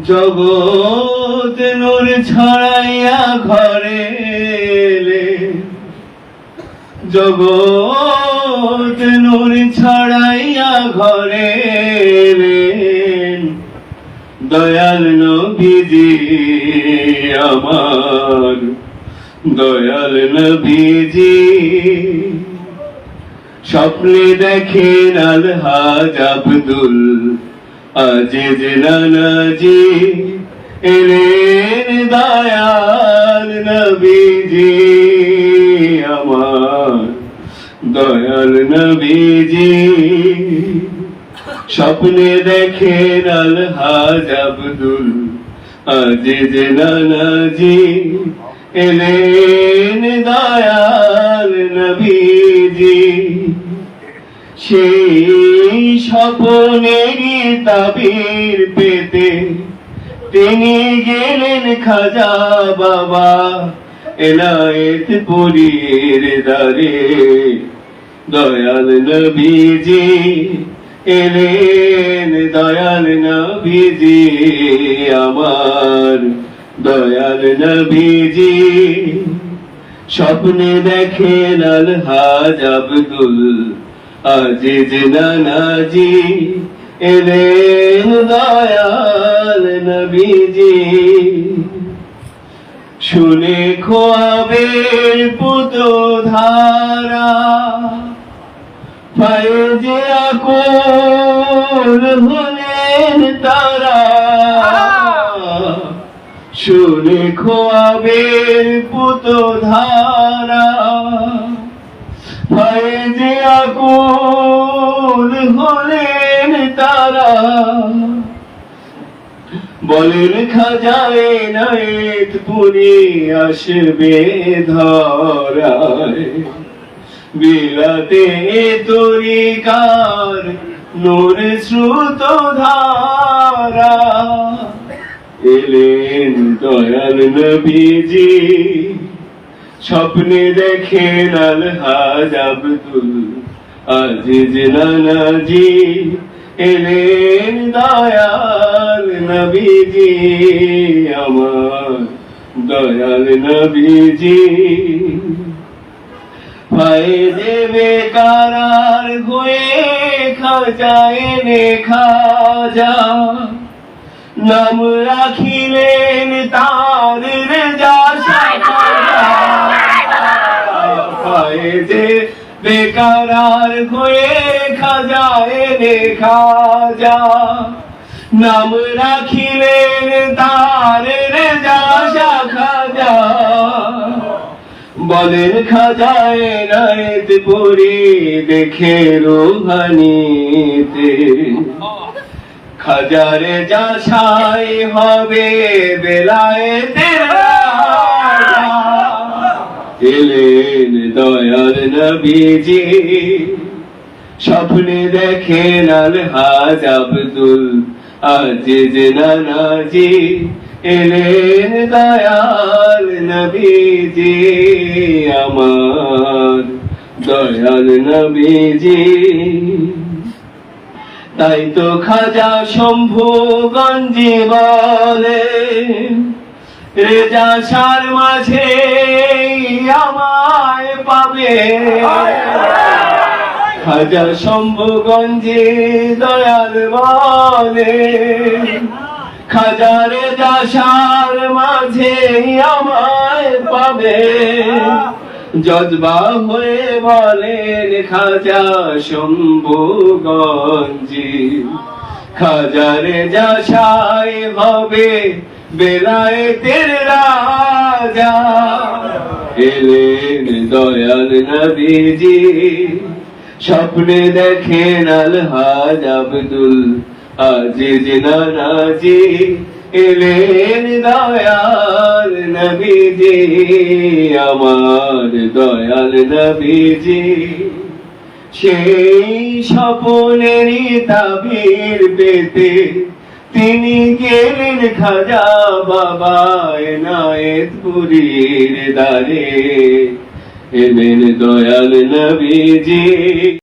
জগৎ নূর ছড়াইয়া ঘরে জগৎ নূর ছড়াইয়া ঘরে দয়াল নবীজি আমার। দয়াল নবীজি, স্বপ্নে দেখেন আলহাজ আব্দুল আজিজ নানাজি এলেন দয়াল নবীজি আমার দয়াল নবীজি স্বপ্নে দেখেন আলহাজ আব্দুল আজিজ নানাজি এলেন দয়াল নবীজি সেই স্বপনেরই তাবির পেতে তিনি গেলেন খাজা বাবা এনায়েত পুরীর দারে দয়াল নবীজি এলেন, দয়াল নবীজি আমার। দয়াল নবীজি স্বপ্নে দেখেন আলহাজ আব্দুল আজিজ নানাজি এলেন দয়াল নবীজি শুনে খোয়াবের পুত ধারা ফাইজে আকুল হলেন তারা। শুনে খোয়াবের পুত ধারা আকুল হলেন তারা। বলেন, খাজায় নায়েত পুরি আসবে ধরায়। বিলাতে তরিকার নূর শ্রুত ধারা। এলেন দয়াল নবীজি, স্বপ্নে দেখেন আলহাজ আব্দুল আজিজ নানাজি এলেন দয়াল নবীজি আমার দয়াল নবীজি। ফায়দে বেকারার হয়ে খাজায় নে খাজা নাম রাখিলেন তার রেজা ফায়দে বেকারার হয়ে খাজায় নে খাজা। নাম রাখিলেন তার রেজা খাজা। বলেন খাজায় রায়ত পুরি দেখে রোহানিতে। খাজারে যা ছাই হবে বেলায় এলেন দয়াল নবীজি। স্বপ্নে দেখেন আলহাজ আব্দুল আজিজ নানাজি। এলেন দয়াল নবীজি, আমার দয়াল নবীজি। তাই তো খাজা শম্ভু গঞ্জি বলে, রেজা সার মাঝে পাবে খাজা শম্ভুগঞ্জে দয়াল বলে, খাজারে দাসার মাঝে আমায় পাবে। জজবা হয়ে বলেন, খাজা শম্ভুগঞ্জি, খাজারে যাশাই হবে বেলায় তের রাজা। এলেন দয়াল নবীজি, স্বপ্নে দেখেন আলহাজ আব্দুল আজিজ নানাজি এলেন দয়াল নবীজি, আমার দয়াল নবীজি। সেই স্বপনেরই তাবির পেতে তিনি গেলেন খাজা বাবা এনায়েত পুরীর দ্বারে। এলেন দয়াল নবীজি।